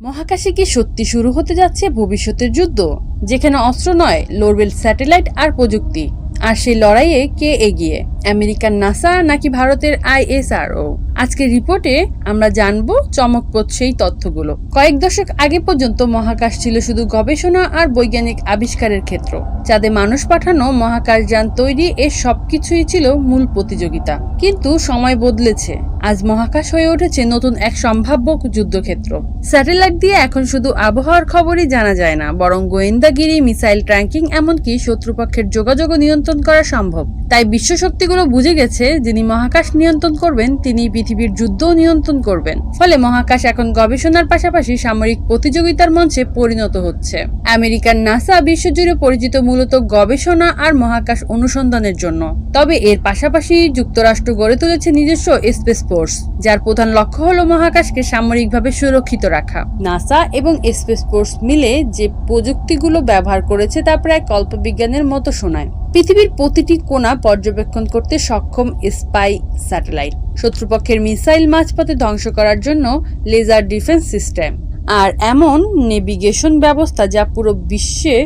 মহাকাশে কি সত্যি শুরু হতে যাচ্ছে ভবিষ্যতের যুদ্ধ? যেখানে অস্ত্র নয় লোরবেল স্যাটেলাইট আর প্রযুক্তি। আর সেই লড়াইয়ে কে এগিয়ে? আমেরিকার নাসা নাকি ভারতের আইএসআরও আজকের রিপোর্টে আমরা জানব চমকপ্রদ সেই তথ্যগুলো। কয়েক দশক আগে পর্যন্ত মহাকাশ ছিল শুধু গবেষণা আর বৈজ্ঞানিক আবিষ্কারের ক্ষেত্র চাঁদে মানুষ পাঠানো মহাকাশযান তৈরি এর সবকিছুই ছিল মূল প্রতিযোগিতা। কিন্তু সময় বদলেছে। আজ মহাকাশ হয়ে উঠেছে নতুন এক সম্ভাব্য যুদ্ধক্ষেত্র। স্যাটেলাইট দিয়ে এখন শুধু আবহাওয়ার খবরই জানা যায় না, বরং গোয়েন্দাগিরি, মিসাইল ট্র্যাঙ্কিং এমনকি শত্রুপক্ষের যোগাযোগও নিয়ন্ত্রণ করা সম্ভব। তাই বিশ্ব শক্তিগুলো বুঝে গেছে, যিনি মহাকাশ নিয়ন্ত্রণ করবেন, তিনি পৃথিবীর যুদ্ধও নিয়ন্ত্রণ করবেন। ফলে মহাকাশ এখন গবেষণার পাশাপাশি সামরিক প্রতিযোগিতার মঞ্চে পরিণত হচ্ছে। আমেরিকার নাসা বিশ্বজুড়ে পরিচিত মূলত গবেষণা আর মহাকাশ অনুসন্ধানের জন্য। তবে এর পাশাপাশি যুক্তরাষ্ট্র গড়ে তুলেছে নিজস্ব স্পেস ফোর্স, যার প্রধান লক্ষ্য হলো মহাকাশকে সামরিকভাবে সুরক্ষিত রাখা। নাসা এবং স্পেস ফোর্স মিলে যে প্রযুক্তিগুলো ব্যবহার করেছে তা প্রায় কল্পবিজ্ঞানের মতো শোনায়। পৃথিবীর প্রতিটি কোণা পর্যবেক্ষণ করতে সক্ষম স্পাই স্যাটেলাইট। শত্রুপক্ষের মিসাইল মাঝপথে ধ্বংস করার জন্য লেজার ডিফেন্স সিস্টেম। আর এমন নেভিগেশন ব্যবস্থা যা পুরো বিশ্বে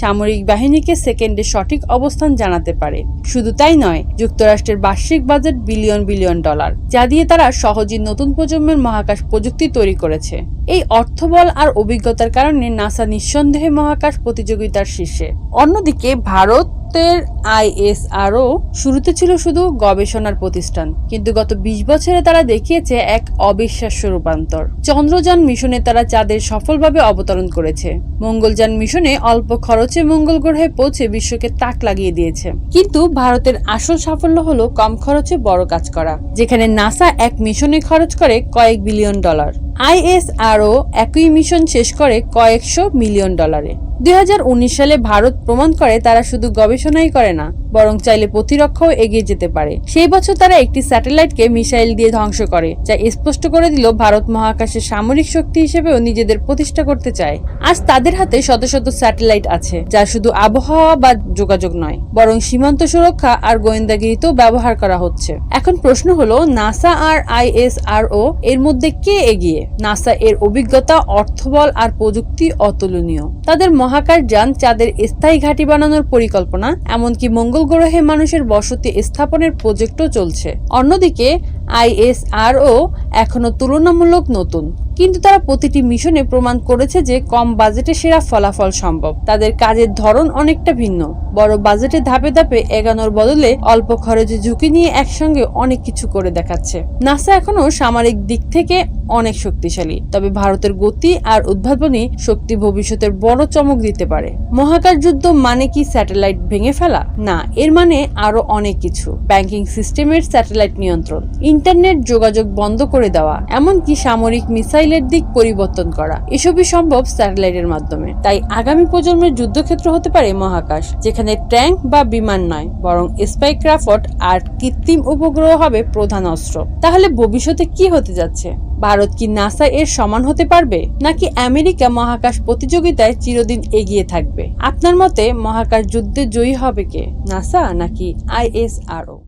সামরিক বাহিনীকে সেকেন্ডে সঠিক অবস্থান জানাতে পারে। শুধু তাই নয়, যুক্তরাষ্ট্রের বার্ষিক বাজেট বিলিয়ন বিলিয়ন ডলার, যা দিয়ে তারা সহজেই নতুন প্রজন্মের মহাকাশ প্রযুক্তি তৈরি করেছে। এই অর্থবল আর অভিজ্ঞতার কারণে নাসা নিঃসন্দেহে মহাকাশ প্রতিযোগিতার শীর্ষে। অন্যদিকে, ভারত ভারতের আইএসআরও শুরুতে ছিল শুধু গবেষণার প্রতিষ্ঠান, কিন্তু গত ২০ বছরে তারা দেখিয়েছে এক অবিশ্বাস্য রূপান্তর। চন্দ্রযান মিশনে তারা চাঁদের সফলভাবে অবতরণ করেছে। মঙ্গলযান মিশনে অল্প খরচে মঙ্গল গ্রহে পৌঁছে বিশ্বকে তাক লাগিয়ে দিয়েছে। কিন্তু ভারতের আসল সাফল্য হলো কম খরচে বড় কাজ করা, যেখানে নাসা এক মিশনে খরচ করে কয়েক বিলিয়ন ডলার। আইএসআরও একই মিশন শেষ করে কয়েকশো মিলিয়ন ডলারে। দুই হাজার উনিশ সালে ভারত প্রমাণ করে তারা শুধু গবেষণাই করে না, বরং চাইলে প্রতিরক্ষাও এগিয়ে যেতে পারে। সেই বছর তারা একটি স্যাটেলাইটকে মিসাইল দিয়ে ধ্বংস করে, যা স্পষ্ট করে দিল ভারত মহাকাশে সামরিক শক্তি হিসেবেও নিজেদের প্রতিষ্ঠা করতে চায়। আজ তাদের হাতে শত শত স্যাটেলাইট আছে, যা শুধু আবহাওয়া বা যোগাযোগ নয়, বরং সীমান্ত সুরক্ষা আর গোয়েন্দাগিরিতেও ব্যবহার করা হচ্ছে। এখন প্রশ্ন হলো, নাসা আর আইএসআরও এর মধ্যে কে এগিয়ে? নাসা এর অভিজ্ঞতা, অর্থবল আর প্রযুক্তি অতুলনীয়। তাদের মহাকাশ যান চাঁদের স্থায়ী ঘাঁটি বানানোর পরিকল্পনা, এমনকি মঙ্গল গ্রহে মানুষের বসতি স্থাপনের প্রজেক্টও চলছে। অন্যদিকে আইএসআরও এখনও তুলনামূলক নতুন। কিন্তু তারা প্রতিটি মিশনে প্রমাণ করেছে যে কম বাজেটে সেরা ফলাফল সম্ভব। তাদের কাজের ধরন অনেকটা ভিন্ন। বড় বাজেটে ধাপে ধাপে এগানোর বদলে অল্প খরচে ঝুঁকি নিয়ে একসঙ্গে অনেক কিছু করে দেখাচ্ছে। নাসা এখনও সামরিক দিক থেকে অনেক শক্তিশালী। তবে ভারতের গতি আর উদ্ভাবনী শক্তি ভবিষ্যতের বড় চমক দিতে পারে। মহাকাশ যুদ্ধ মানে কি স্যাটেলাইট ভেঙে ফেলা? না, এর মানে আরও অনেক কিছু। ব্যাংকিং সিস্টেমের স্যাটেলাইট নিয়ন্ত্রণ। ইন্টারনেট যোগাযোগ বন্ধ করে দেওয়া, এমনকি সামরিক মিসাইলের দিক পরিবর্তন করা, এসবই সম্ভব স্যাটেলাইটের মাধ্যমে। তাই আগামী প্রজন্মের যুদ্ধক্ষেত্র হতে পারে মহাকাশ, যেখানে ট্যাঙ্ক বা বিমান নয়, বরং স্পাই ক্রাফট আর কৃত্রিম উপগ্রহ হবে প্রধান অস্ত্র। তাহলে ভবিষ্যতে কি হতে যাচ্ছে? ভারত কি নাসা এর সমান হতে পারবে? নাকি আমেরিকা মহাকাশ প্রতিযোগিতায় চিরদিন এগিয়ে থাকবে? আপনার মতে মহাকাশ যুদ্ধে জয়ী হবে কে, নাসা নাকি আইএসআরও?